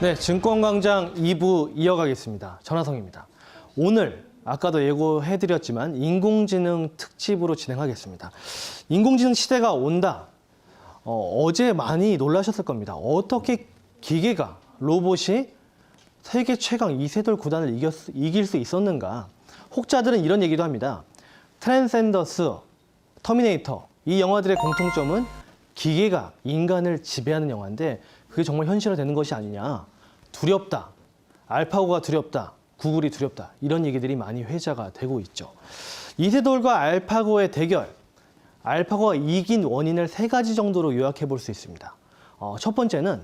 네, 증권광장 2부 이어가겠습니다. 전화성입니다. 오늘 아까도 예고해드렸지만 인공지능 특집으로 진행하겠습니다. 인공지능 시대가 온다. 어, 어제 많이 놀라셨을 겁니다. 어떻게 기계가 로봇이 세계 최강 이세돌 구단을 이겼, 이길 수 있었는가? 혹자들은 이런 얘기도 합니다. 트랜센더스, 터미네이터 이 영화들의 공통점은 기계가 인간을 지배하는 영화인데 그게 정말 현실화되는 것이 아니냐. 두렵다. 알파고가 두렵다. 구글이 두렵다. 이런 얘기들이 많이 회자가 되고 있죠. 이세돌과 알파고의 대결. 알파고가 이긴 원인을 세 가지 정도로 요약해 볼 수 있습니다. 어, 첫 번째는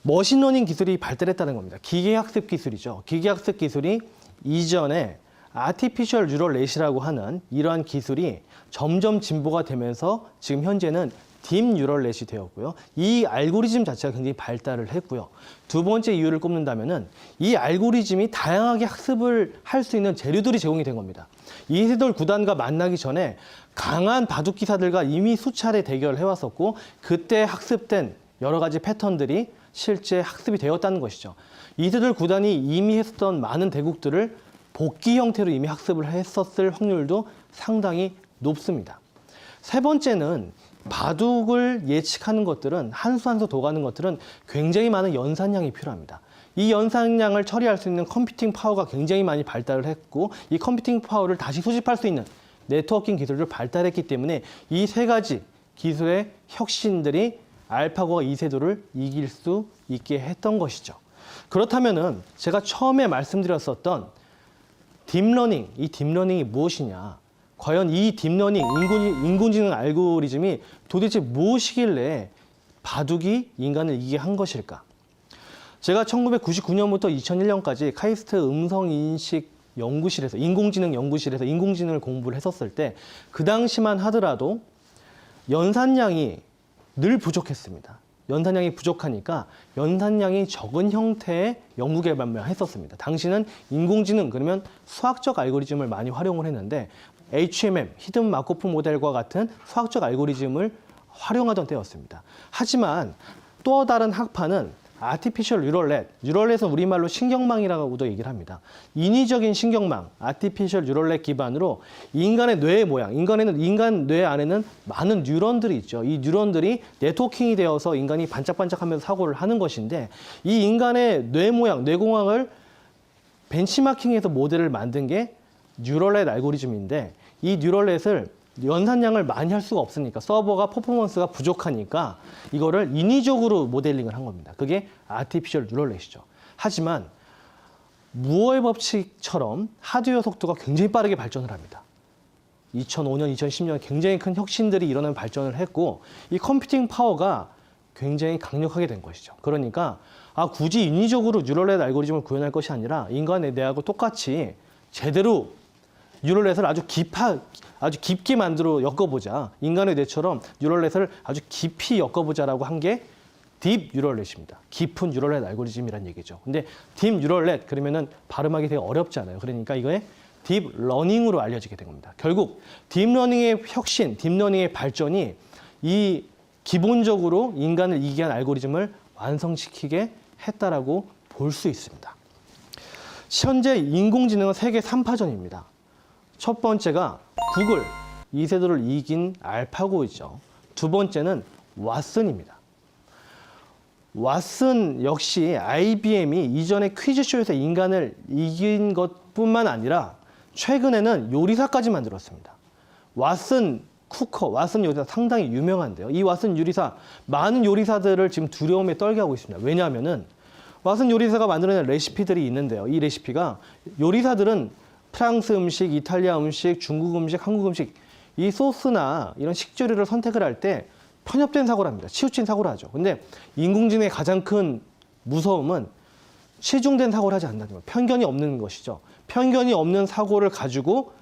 머신러닝 기술이 발달했다는 겁니다. 기계학습 기술이죠. 기계학습 기술이 이전에 아티피셜 뉴럴 넷이라고 하는 이러한 기술이 점점 진보가 되면서 지금 현재는 딥 뉴럴 넷이 되었고요. 이 알고리즘 자체가 굉장히 발달을 했고요. 두 번째 이유를 꼽는다면은 이 알고리즘이 다양하게 학습을 할 수 있는 재료들이 제공이 된 겁니다. 이세돌 구단과 만나기 전에 강한 바둑 기사들과 이미 수차례 대결을 해왔었고 그때 학습된 여러 가지 패턴들이 실제 학습이 되었다는 것이죠. 이세돌 구단이 이미 했었던 많은 대국들을 복귀 형태로 이미 학습을 했었을 확률도 상당히 높습니다. 세 번째는 바둑을 예측하는 것들은 한 수 한 수 도가는 것들은 굉장히 많은 연산량이 필요합니다. 이 연산량을 처리할 수 있는 컴퓨팅 파워가 굉장히 많이 발달을 했고 이 컴퓨팅 파워를 다시 수집할 수 있는 네트워킹 기술을 발달했기 때문에 이 세 가지 기술의 혁신들이 알파고와 이세돌을 이길 수 있게 했던 것이죠. 그렇다면은 제가 처음에 말씀드렸었던 딥러닝, 이 딥러닝이 무엇이냐? 과연 이 딥러닝, 인공, 인공지능 알고리즘이 도대체 무엇이길래 바둑이 인간을 이기게 한 것일까? 제가 1999년부터 2001년까지 카이스트 음성인식 연구실에서 인공지능 연구실에서 인공지능을 공부를 했었을 때 그 당시만 하더라도 연산량이 늘 부족했습니다. 연산량이 부족하니까 연산량이 적은 형태의 연구 개발만 했었습니다. 당시는 인공지능 그러면 수학적 알고리즘을 많이 활용을 했는데 HMM 히든 마코프 모델과 같은 수학적 알고리즘을 활용하던 때였습니다. 하지만 또 다른 학파는 아티피셜 뉴럴넷, 뉴럴넷은 우리말로 신경망이라고도 얘기를 합니다. 인위적인 신경망, 아티피셜 뉴럴넷 기반으로 인간의 뇌의 모양, 인간에는 인간 뇌 안에는 많은 뉴런들이 있죠. 이 뉴런들이 네트워킹이 되어서 인간이 반짝반짝하면서 사고를 하는 것인데 이 인간의 뇌 모양, 뇌공학을 벤치마킹해서 모델을 만든 게 뉴럴넷 알고리즘인데 이 뉴럴넷을 연산량을 많이 할 수가 없으니까 서버가 퍼포먼스가 부족하니까 이거를 인위적으로 모델링을 한 겁니다. 그게 아티피셜 뉴럴넷이죠. 하지만 무어의 법칙처럼 하드웨어 속도가 굉장히 빠르게 발전을 합니다. 2005년, 2010년 굉장히 큰 혁신들이 일어나는 발전을 했고 이 컴퓨팅 파워가 굉장히 강력하게 된 것이죠. 그러니까 아 굳이 인위적으로 뉴럴넷 알고리즘을 구현할 것이 아니라 인간의 뇌하고 똑같이 제대로 뉴럴넷을 아주 깊아 아주 깊게 만들어 엮어보자. 인간의 뇌처럼 뉴럴넷을 아주 깊이 엮어보자라고 한 게 딥 뉴럴넷입니다. 깊은 뉴럴넷 알고리즘이란 얘기죠. 근데 딥 뉴럴넷 그러면은 발음하기 되게 어렵잖아요. 그러니까 이거에 딥 러닝으로 알려지게 된 겁니다. 결국 딥 러닝의 혁신, 딥 러닝의 발전이 이 기본적으로 인간을 이기게 한 알고리즘을 완성시키게 했다라고 볼 수 있습니다. 현재 인공지능은 세계 3파전입니다. 첫 번째가 구글, 이세돌을 이긴 알파고이죠. 두 번째는 왓슨입니다. 왓슨 역시 IBM이 이전에 퀴즈쇼에서 인간을 이긴 것뿐만 아니라 최근에는 요리사까지 만들었습니다. 왓슨 쿠커, 왓슨 요리사 상당히 유명한데요. 이 왓슨 요리사 많은 요리사들을 지금 두려움에 떨게 하고 있습니다. 왜냐하면은 왓슨 요리사가 만들어낸 레시피들이 있는데요. 이 레시피가 요리사들은 프랑스 음식, 이탈리아 음식, 중국 음식, 한국 음식 이 소스나 이런 식재료를 선택을 할 때 편협된 사고를 합니다. 치우친 사고를 하죠. 근데 인공지능의 가장 큰 무서움은 치중된 사고를 하지 않는다는 거예요. 편견이 없는 것이죠. 편견이 없는 사고를 가지고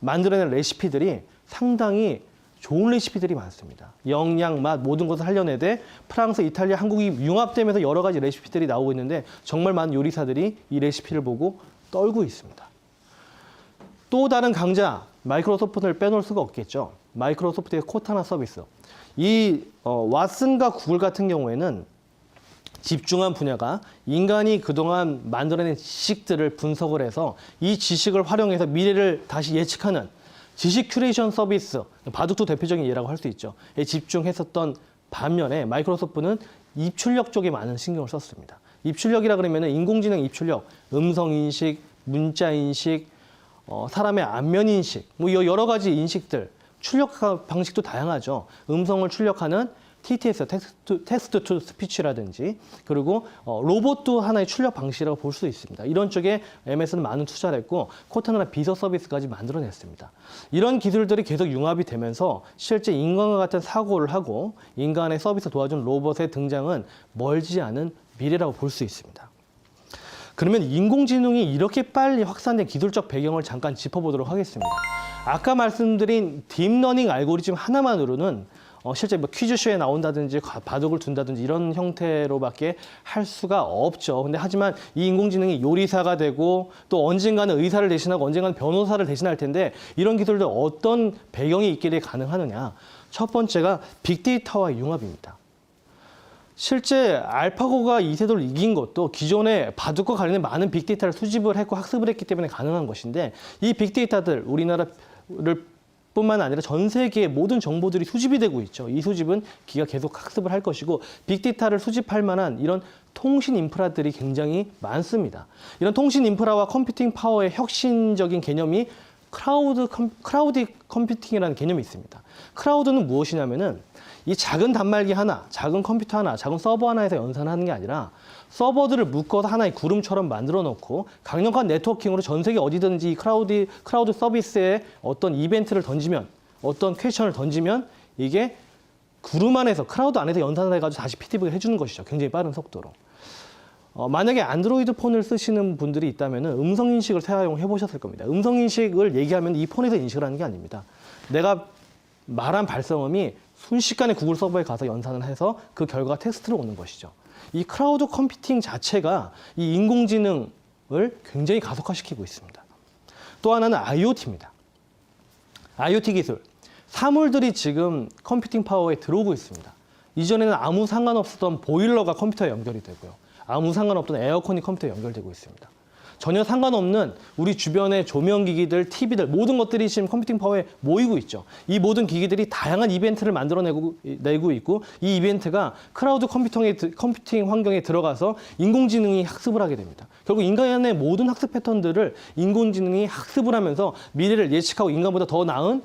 만들어낸 레시피들이 상당히 좋은 레시피들이 많습니다. 영양, 맛 모든 것을 살려내되 프랑스, 이탈리아, 한국이 융합되면서 여러 가지 레시피들이 나오고 있는데 정말 많은 요리사들이 이 레시피를 보고 떨고 있습니다. 또 다른 강자 마이크로소프트를 빼놓을 수가 없겠죠. 마이크로소프트의 코타나 서비스. 이 어, 왓슨과 구글 같은 경우에는 집중한 분야가 인간이 그동안 만들어낸 지식들을 분석을 해서 이 지식을 활용해서 미래를 다시 예측하는 지식 큐레이션 서비스, 바둑도 대표적인 예라고 할 수 있죠. 에 집중했었던 반면에 마이크로소프트는 입출력 쪽에 많은 신경을 썼습니다. 입출력이라 그러면 인공지능 입출력, 음성 인식, 문자 인식, 어, 사람의 안면 인식, 뭐 여러 가지 인식들, 출력 방식도 다양하죠. 음성을 출력하는 TTS, 텍스트, 투 스피치라든지, 그리고 어, 로봇도 하나의 출력 방식이라고 볼 수 있습니다. 이런 쪽에 MS는 많은 투자를 했고, 코타나나 비서 서비스까지 만들어냈습니다. 이런 기술들이 계속 융합이 되면서 실제 인간과 같은 사고를 하고 인간의 서비스 도와준 로봇의 등장은 멀지 않은 미래라고 볼 수 있습니다. 그러면 인공지능이 이렇게 빨리 확산된 기술적 배경을 잠깐 짚어보도록 하겠습니다. 아까 말씀드린 딥러닝 알고리즘 하나만으로는 어, 실제 뭐 퀴즈쇼에 나온다든지 과- 바둑을 둔다든지 이런 형태로밖에 할 수가 없죠. 근데 하지만 이 인공지능이 요리사가 되고 또 언젠가는 의사를 대신하고 언젠가는 변호사를 대신할 텐데 이런 기술들 어떤 배경이 있길래 가능하느냐? 첫 번째가 빅데이터와 융합입니다. 실제 알파고가 이세돌을 이긴 것도 기존의 바둑과 관련된 많은 빅데이터를 수집을 했고 학습을 했기 때문에 가능한 것인데 이 빅데이터들 우리나라를 뿐만 아니라 전 세계의 모든 정보들이 수집이 되고 있죠. 이 수집은 기가 계속 학습을 할 것이고 빅데이터를 수집할 만한 이런 통신 인프라들이 굉장히 많습니다. 이런 통신 인프라와 컴퓨팅 파워의 혁신적인 개념이 크라우드 컴, 크라우드 컴퓨팅이라는 개념이 있습니다. 크라우드는 무엇이냐면은 이 작은 단말기 하나, 작은 컴퓨터 하나, 작은 서버 하나에서 연산하는 게 아니라 서버들을 묶어서 하나의 구름처럼 만들어 놓고 강력한 네트워킹으로 전 세계 어디든지 이 크라우드, 크라우드 서비스에 어떤 이벤트를 던지면 어떤 퀘션을 던지면 이게 구름 안에서 크라우드 안에서 연산을 해가지고 다시 피드백을 해주는 것이죠. 굉장히 빠른 속도로. 어, 만약에 안드로이드 폰을 쓰시는 분들이 있다면 음성 인식을 사용해 보셨을 겁니다. 음성 인식을 얘기하면 이 폰에서 인식을 하는 게 아닙니다. 내가 말한 발성음이 순식간에 구글 서버에 가서 연산을 해서 그 결과가 텍스트로 오는 것이죠. 이 크라우드 컴퓨팅 자체가 이 인공지능을 굉장히 가속화시키고 있습니다. 또 하나는 IoT입니다. IoT 기술. 사물들이 지금 컴퓨팅 파워에 들어오고 있습니다. 이전에는 아무 상관없었던 보일러가 컴퓨터에 연결이 되고요. 아무 상관없던 에어컨이 컴퓨터에 연결되고 있습니다. 전혀 상관없는 우리 주변의 조명기기들, TV들 모든 것들이 지금 컴퓨팅 파워에 모이고 있죠. 이 모든 기기들이 다양한 이벤트를 만들어내고 내고 있고 이 이벤트가 크라우드 컴퓨팅에, 컴퓨팅 환경에 들어가서 인공지능이 학습을 하게 됩니다. 결국 인간의 모든 학습 패턴들을 인공지능이 학습을 하면서 미래를 예측하고 인간보다 더 나은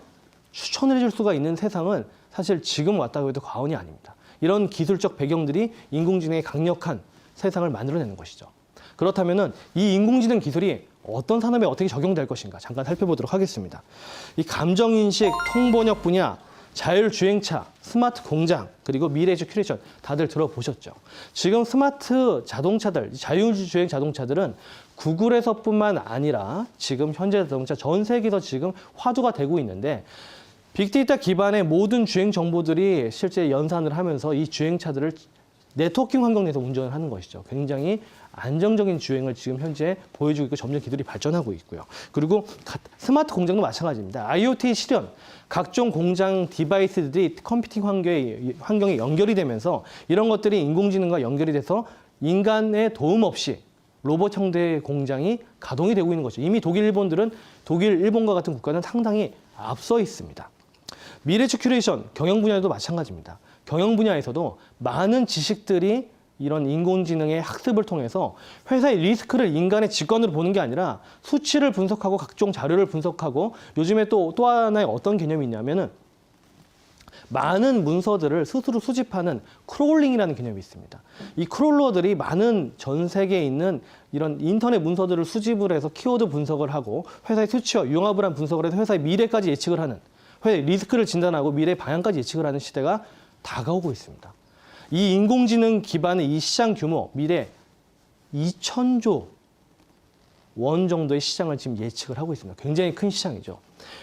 추천을 해줄 수가 있는 세상은 사실 지금 왔다고 해도 과언이 아닙니다. 이런 기술적 배경들이 인공지능의 강력한 세상을 만들어내는 것이죠. 그렇다면은 이 인공지능 기술이 어떤 산업에 어떻게 적용될 것인가 잠깐 살펴보도록 하겠습니다. 이 감정인식, 통번역 분야, 자율주행차, 스마트 공장, 그리고 미래주 큐레이션 다들 들어보셨죠? 지금 스마트 자동차들, 자율주행 자동차들은 구글에서뿐만 아니라 지금 현재 자동차 전 세계에서 지금 화두가 되고 있는데 빅데이터 기반의 모든 주행 정보들이 실제 연산을 하면서 이 주행차들을 네트워킹 환경 내에서 운전을 하는 것이죠. 굉장히 안정적인 주행을 지금 현재 보여주고 있고 점점 기술이 발전하고 있고요. 그리고 가- 스마트 공장도 마찬가지입니다. IoT 실현, 각종 공장 디바이스들이 컴퓨팅 환경에, 환경에 연결이 되면서 이런 것들이 인공지능과 연결이 돼서 인간의 도움 없이 로봇 형태의 공장이 가동이 되고 있는 거죠. 이미 독일, 일본들은 독일, 일본과 같은 국가는 상당히 앞서 있습니다. 미래추 큐레이션 경영 분야도 마찬가지입니다. 경영 분야에서도 많은 지식들이 이런 인공지능의 학습을 통해서 회사의 리스크를 인간의 직관으로 보는 게 아니라 수치를 분석하고 각종 자료를 분석하고 요즘에 또, 또 하나의 어떤 개념이 있냐면은 많은 문서들을 스스로 수집하는 크롤링이라는 개념이 있습니다. 이 크롤러들이 많은 전 세계에 있는 이런 인터넷 문서들을 수집을 해서 키워드 분석을 하고 회사의 수치와 융합을 한 분석을 해서 회사의 미래까지 예측을 하는 회사의 리스크를 진단하고 미래 방향까지 예측을 하는 시대가 다가오고 있습니다. 이 인공지능 기반의 이 시장 규모 미래 2천조 원 정도의 시장을 지금 예측을 하고 있습니다. 굉장히 큰 시장이죠.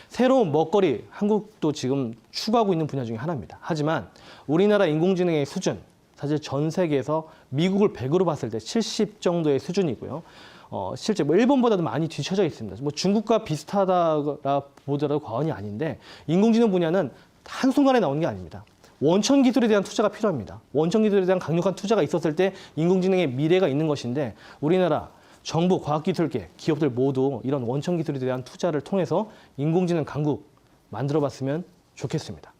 새로운 먹거리, 한국도 지금 추구하고 있는 분야 중에 하나입니다. 하지만 우리나라 인공지능의 수준, 사실 전 세계에서 미국을 100으로 봤을 때 70 정도의 수준이고요. 어, 실제 뭐 일본보다도 많이 뒤처져 있습니다. 뭐 중국과 비슷하다 보더라도 과언이 아닌데 인공지능 분야는 한순간에 나오는 게 아닙니다. 원천 기술에 대한 투자가 필요합니다. 원천 기술에 대한 강력한 투자가 있었을 때 인공지능의 미래가 있는 것인데 우리나라 정부, 과학기술계, 기업들 모두 이런 원천 기술에 대한 투자를 통해서 인공지능 강국 만들어 봤으면 좋겠습니다.